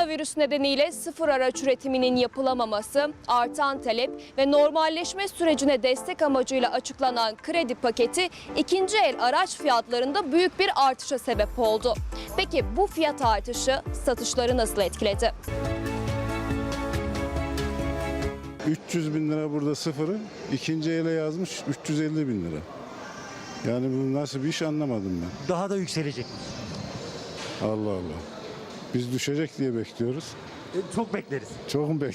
Koronavirüs nedeniyle sıfır araç üretiminin yapılamaması, artan talep ve normalleşme sürecine destek amacıyla açıklanan kredi paketi ikinci el araç fiyatlarında büyük bir artışa sebep oldu. Peki bu fiyat artışı satışları nasıl etkiledi? 300 bin lira burada sıfırı, ikinci ele yazmış 350 bin lira. Yani bu nasıl bir iş anlamadım ben. Daha da yükselecek. Allah Allah. Biz düşecek diye bekliyoruz. E, Çok bekleriz. Çok mu bek?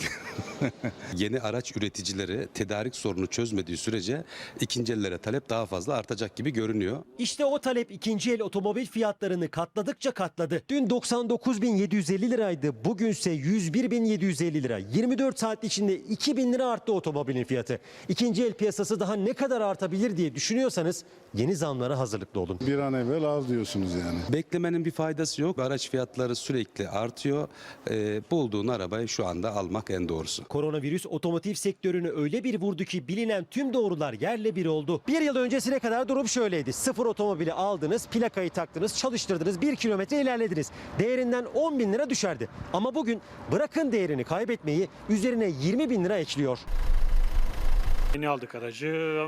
Yeni araç üreticileri tedarik sorunu çözmediği sürece ikinci ellere talep daha fazla artacak gibi görünüyor. İşte o talep ikinci el otomobil fiyatlarını katladıkça katladı. Dün 99.750 liraydı. Bugünse 101.750 lira. 24 saat içinde 2000 lira arttı otomobilin fiyatı. İkinci el piyasası daha ne kadar artabilir diye düşünüyorsanız yeni zamlara hazırlıklı olun. bir an evvel al diyorsunuz yani. Beklemenin bir faydası yok. Araç fiyatları sürekli artıyor. Ee, bulduğun arabayı şu anda almak en doğrusu. Koronavirüs otomotiv sektörünü öyle bir vurdu ki bilinen tüm doğrular yerle bir oldu. Bir yıl öncesine kadar durum şöyleydi. Sıfır otomobili aldınız, plakayı taktınız, çalıştırdınız, bir kilometre ilerlediniz. Değerinden 10 bin lira düşerdi. Ama bugün bırakın değerini kaybetmeyi üzerine 20 bin lira ekliyor. Yeni aldık aracı.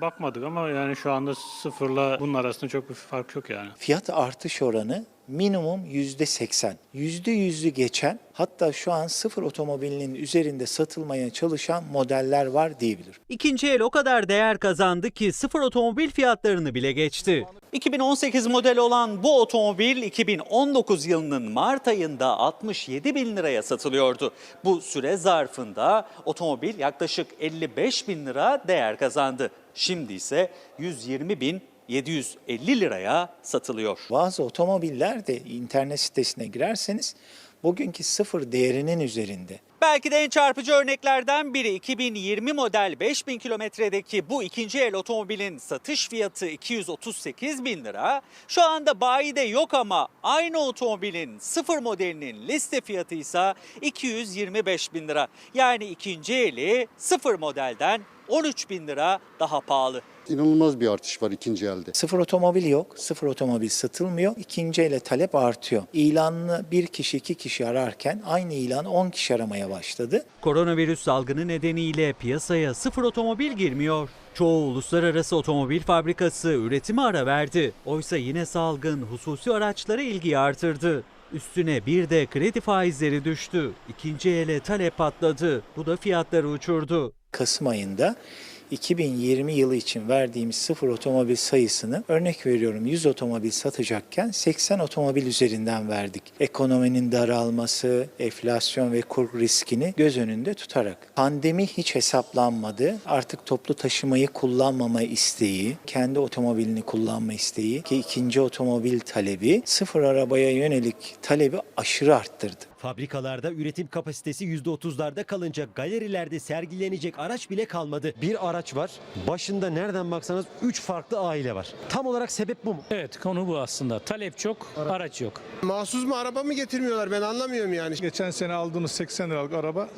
Bakmadık ama yani şu anda sıfırla bunun arasında çok bir fark yok yani. Fiyat artış oranı minimum yüzde seksen. Yüzde yüzü geçen hatta şu an sıfır otomobilinin üzerinde satılmaya çalışan modeller var diyebilir. İkinci el o kadar değer kazandı ki sıfır otomobil fiyatlarını bile geçti. 2018 model olan bu otomobil 2019 yılının Mart ayında 67 bin liraya satılıyordu. Bu süre zarfında otomobil yaklaşık 55 bin lira değer kazandı. Şimdi ise 120 bin 750 liraya satılıyor. Bazı otomobiller de internet sitesine girerseniz bugünkü sıfır değerinin üzerinde. Belki de en çarpıcı örneklerden biri 2020 model 5000 kilometredeki bu ikinci el otomobilin satış fiyatı 238 bin lira. Şu anda bayide yok ama aynı otomobilin sıfır modelinin liste fiyatı ise 225 bin lira. Yani ikinci eli sıfır modelden 13 bin lira daha pahalı. İnanılmaz bir artış var ikinci elde. Sıfır otomobil yok, sıfır otomobil satılmıyor. İkinci ele talep artıyor. İlanını bir kişi iki kişi ararken aynı ilanı 10 kişi aramaya başladı. Koronavirüs salgını nedeniyle piyasaya sıfır otomobil girmiyor. Çoğu uluslararası otomobil fabrikası üretime ara verdi. Oysa yine salgın hususi araçlara ilgi artırdı. Üstüne bir de kredi faizleri düştü. İkinci ele talep patladı. Bu da fiyatları uçurdu. Kasım ayında 2020 yılı için verdiğimiz sıfır otomobil sayısını örnek veriyorum 100 otomobil satacakken 80 otomobil üzerinden verdik. Ekonominin daralması, enflasyon ve kur riskini göz önünde tutarak. Pandemi hiç hesaplanmadı. Artık toplu taşımayı kullanmama isteği, kendi otomobilini kullanma isteği ki ikinci otomobil talebi sıfır arabaya yönelik talebi aşırı arttırdı. Fabrikalarda üretim kapasitesi %30'larda kalınca galerilerde sergilenecek araç bile kalmadı. Bir araç var. Başında nereden baksanız 3 farklı aile var. Tam olarak sebep bu mu? Evet konu bu aslında. Talep çok, araç yok. Mahsus mu araba mı getirmiyorlar ben anlamıyorum yani. Geçen sene aldığımız 80 liralık araba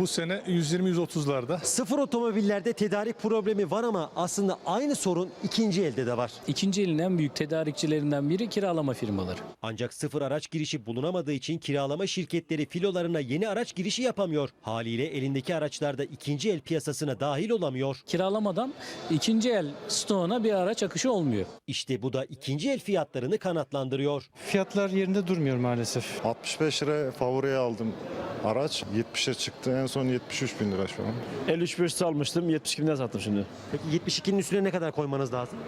bu sene 120-130'larda. Sıfır otomobillerde tedarik problemi var ama aslında aynı sorun ikinci elde de var. İkinci elin en büyük tedarikçilerinden biri kiralama firmaları. Ancak sıfır araç girişi bulunamadığı için kiralama şirketleri filolarına yeni araç girişi yapamıyor. Haliyle elindeki araçlarda ikinci el piyasasına dahil olamıyor. Kiralamadan ikinci el stoğuna bir araç akışı olmuyor. İşte bu da ikinci el fiyatlarını kanatlandırıyor. Fiyatlar yerinde durmuyor maalesef. 65 lira favoriye aldım araç. 70'e çıktı. En son 73 bin lira şu an. 53 500 almıştım 72 binden sattım şimdi. Peki 72'nin üstüne ne kadar koymanız lazım?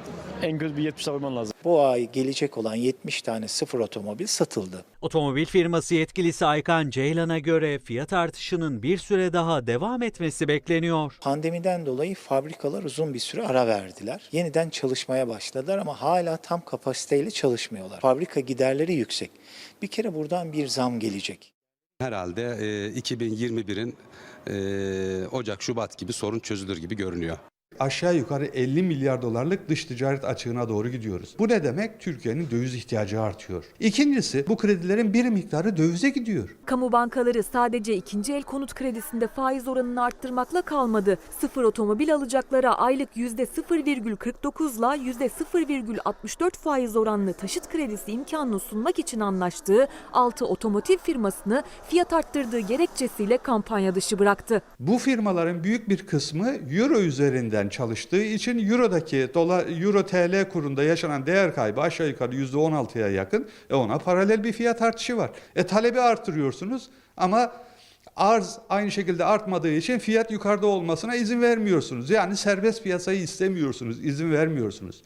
En kötü bir 70 koyman lazım. Bu ay gelecek olan 70 tane sıfır otomobil satıldı. Otomobil firması yetkilisi Aykan Ceylan'a göre fiyat artışının bir süre daha devam etmesi bekleniyor. Pandemiden dolayı fabrikalar uzun bir süre ara verdiler. Yeniden çalışmaya başladılar ama hala tam kapasiteyle çalışmıyorlar. Fabrika giderleri yüksek. Bir kere buradan bir zam gelecek. Herhalde e, 2021'in e, Ocak-Şubat gibi sorun çözülür gibi görünüyor. Aşağı yukarı 50 milyar dolarlık dış ticaret açığına doğru gidiyoruz. Bu ne demek? Türkiye'nin döviz ihtiyacı artıyor. İkincisi bu kredilerin bir miktarı dövize gidiyor. Kamu bankaları sadece ikinci el konut kredisinde faiz oranını arttırmakla kalmadı. Sıfır otomobil alacaklara aylık %0,49 ile %0,64 faiz oranlı taşıt kredisi imkanını sunmak için anlaştığı 6 otomotiv firmasını fiyat arttırdığı gerekçesiyle kampanya dışı bıraktı. Bu firmaların büyük bir kısmı euro üzerinden çalıştığı için eurodaki dolar euro TL kurunda yaşanan değer kaybı aşağı yukarı %16'ya yakın. E ona paralel bir fiyat artışı var. E talebi artırıyorsunuz ama arz aynı şekilde artmadığı için fiyat yukarıda olmasına izin vermiyorsunuz. Yani serbest piyasayı istemiyorsunuz, izin vermiyorsunuz.